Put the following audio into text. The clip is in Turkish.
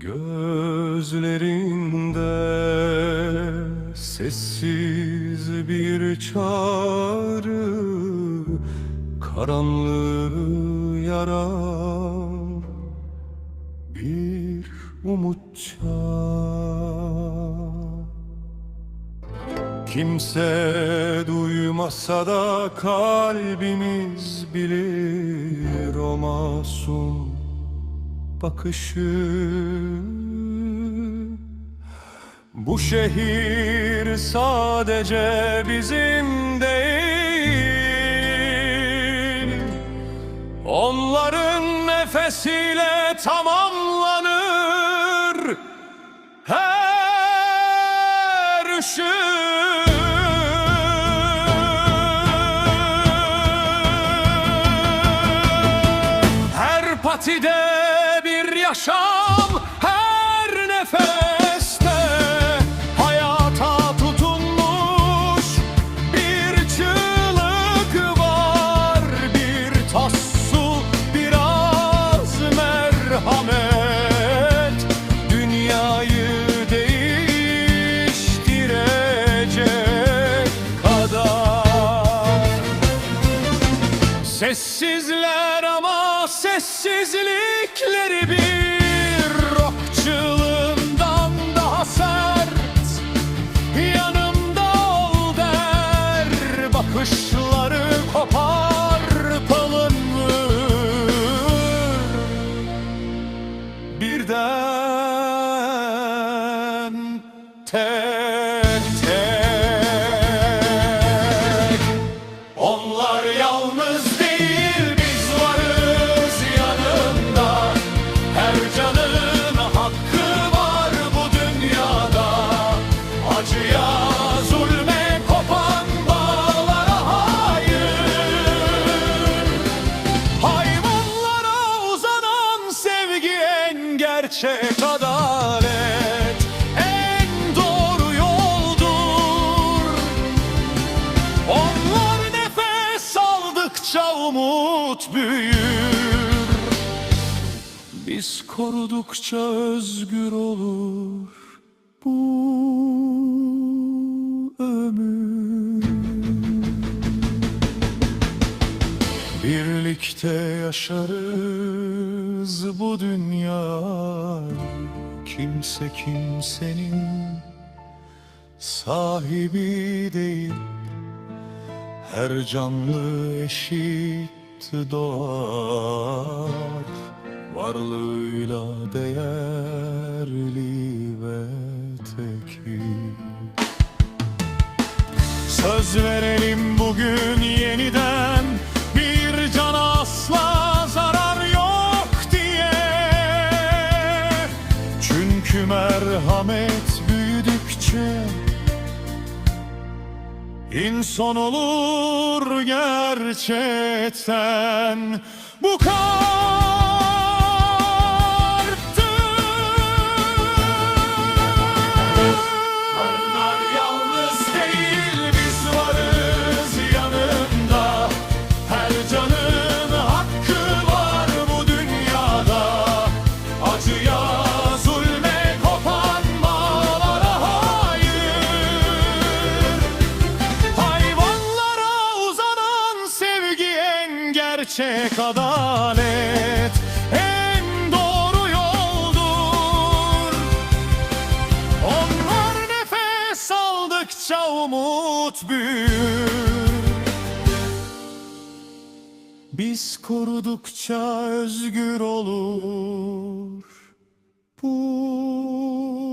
Gözlerinde sessiz bir çağrı Karanlığı yaran bir umutça Kimse duymasa da kalbimiz bilir o masum bakışı. Bu şehir sadece bizim değil. Onların nefesiyle tamamlanır her ışık yaşam Her nefeste. Hayata tutunmuş Bir çığlık var Bir tas su biraz merhamet. Dünyayı değiştirecek kadar. Sessizler ama sessizlikleri bir rock en gerçek adalet En doğru yoldur. Onlar nefes aldıkça umut büyür. Biz korudukça özgür olur bu ömür Birlikte yaşarız bu dünya. Kimse kimsenin sahibi değil. Her canlı eşit doğar. Varlığıyla değerli ve tekil Söz verelim İnsan olur gerçekten bu kalptir. gerçek adalet en doğru yoldur. Onlar nefes aldıkça umut büyür. Biz korudukça özgür olur. Bu